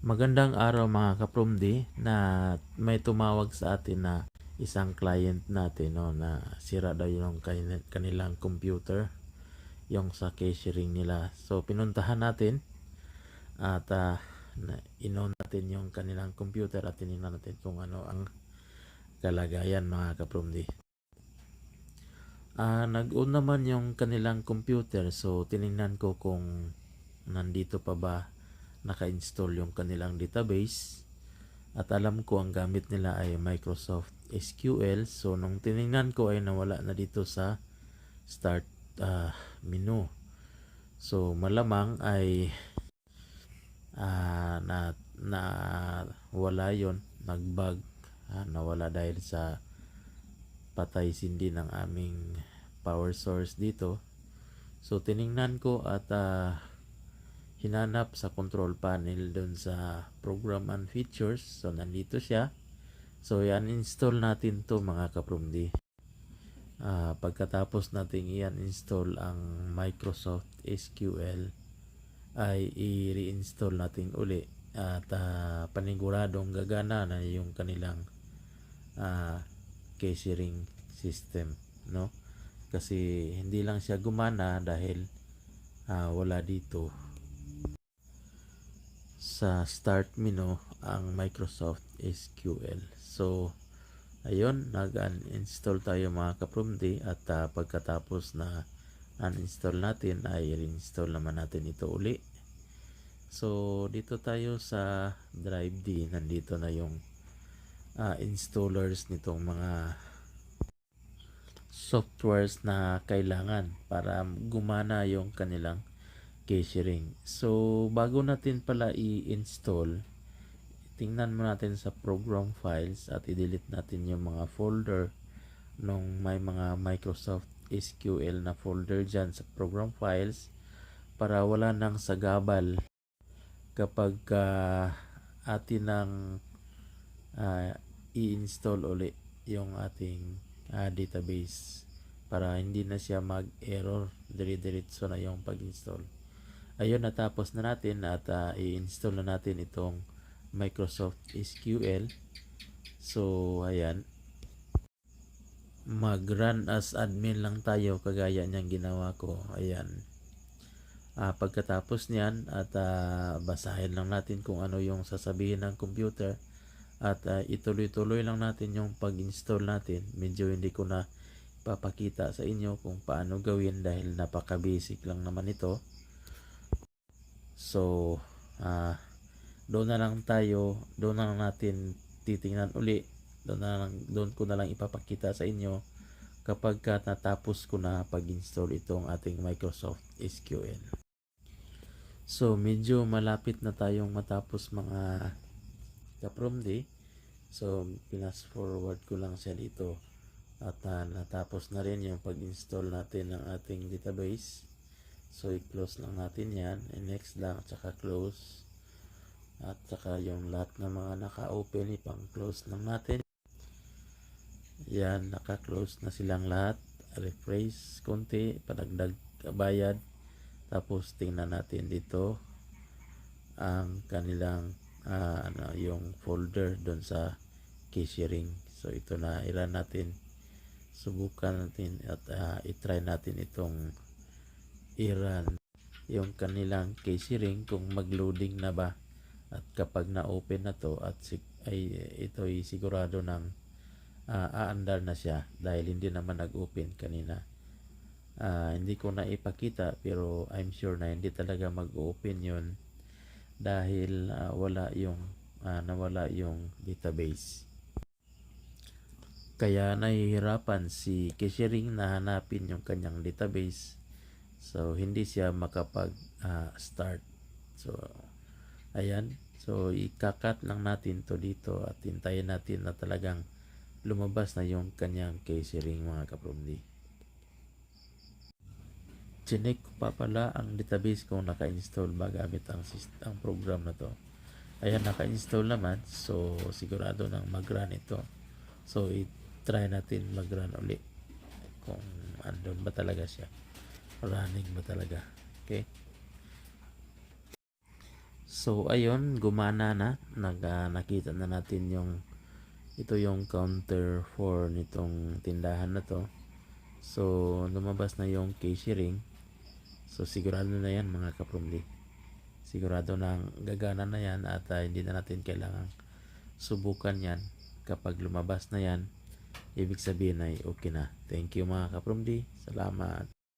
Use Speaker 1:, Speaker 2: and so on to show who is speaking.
Speaker 1: Magandang araw mga kapromdi na may tumawag sa atin na isang client natin no, na sira daw yung kani- kanilang computer yung sa cashiering nila. So pinuntahan natin at uh, inon natin yung kanilang computer at tinignan natin kung ano ang kalagayan mga kapromdi. Ah, nag-on naman yung kanilang computer so tiningnan ko kung nandito pa ba naka-install yung kanilang database at alam ko ang gamit nila ay Microsoft SQL so nung tiningnan ko ay nawala na dito sa start ah, menu. So malamang ay ah, na, na wala yon nagbag ah, nawala dahil sa patay sindi ng aming power source dito. So tiningnan ko at ah, hinanap sa control panel doon sa program and features. So, nandito siya. So, yan install natin to mga kaprumdi. Ah, pagkatapos nating yan install ang Microsoft SQL ay i-reinstall natin uli at ah, paniguradong gagana na yung kanilang ah, cashiering system no kasi hindi lang siya gumana dahil ah, wala dito sa start menu ang Microsoft SQL. So, ayun, nag-uninstall tayo mga kaprumdi at uh, pagkatapos na uninstall natin ay reinstall naman natin ito uli. So, dito tayo sa Drive D. Nandito na yung uh, installers nitong mga softwares na kailangan para gumana yung kanilang cashiering. So, bago natin pala i-install, tingnan mo natin sa program files at i-delete natin yung mga folder nung may mga Microsoft SQL na folder dyan sa program files para wala nang sagabal kapag uh, atin nang uh, i-install uli yung ating uh, database para hindi na siya mag-error dire-diretso na yung pag-install ayun natapos na natin at uh, i-install na natin itong Microsoft SQL so ayan. Mag-run as admin lang tayo kagaya niyang ginawa ko. Ayan. Uh, pagkatapos niyan at uh, basahin lang natin kung ano yung sasabihin ng computer. At uh, ituloy-tuloy lang natin yung pag-install natin. Medyo hindi ko na papakita sa inyo kung paano gawin dahil napaka basic lang naman ito So, uh, doon na lang tayo, doon na lang natin titingnan uli. Doon na lang, doon ko na lang ipapakita sa inyo kapag ka natapos ko na pag-install itong ating Microsoft SQL. So, medyo malapit na tayong matapos mga kapromdi. So, pinas forward ko lang siya dito. At uh, natapos na rin yung pag-install natin ng ating database. So, i-close lang natin yan. And next lang, tsaka close. At tsaka yung lahat ng mga naka-open, ipang-close lang natin. Yan, naka-close na silang lahat. Refresh konti, padagdag bayad. Tapos, tingnan natin dito ang kanilang uh, ano, yung folder doon sa cashiering. So, ito na, ilan natin. Subukan natin at uh, itry natin itong i-run yung kanilang cashiering kung mag-loading na ba. At kapag na-open na to at si, ay ito ay sigurado ng uh, aandar na siya dahil hindi naman nag-open kanina. Uh, hindi ko na ipakita pero I'm sure na hindi talaga mag-open yun dahil uh, wala yung uh, nawala yung database. Kaya nahihirapan si cashiering na hanapin yung kanyang database So, hindi siya makapag uh, start. So, ayan. So, ikakat lang natin to dito at hintayin natin na talagang lumabas na yung kanyang casing mga kapromdi. Chinek ko pa pala ang database kung naka-install ba gamit ang, ang program na to. Ayan, naka-install naman. So, sigurado nang mag-run ito. So, i-try natin mag-run ulit kung andun ba talaga siya running ba talaga okay So ayun, gumana na. Nag, ah, nakita na natin yung ito yung counter for nitong tindahan na to. So lumabas na yung cashier ring. So sigurado na yan mga kaprumli. Sigurado na gagana na yan at ah, hindi na natin kailangan subukan yan. Kapag lumabas na yan, ibig sabihin ay okay na. Thank you mga kaprumli. Salamat.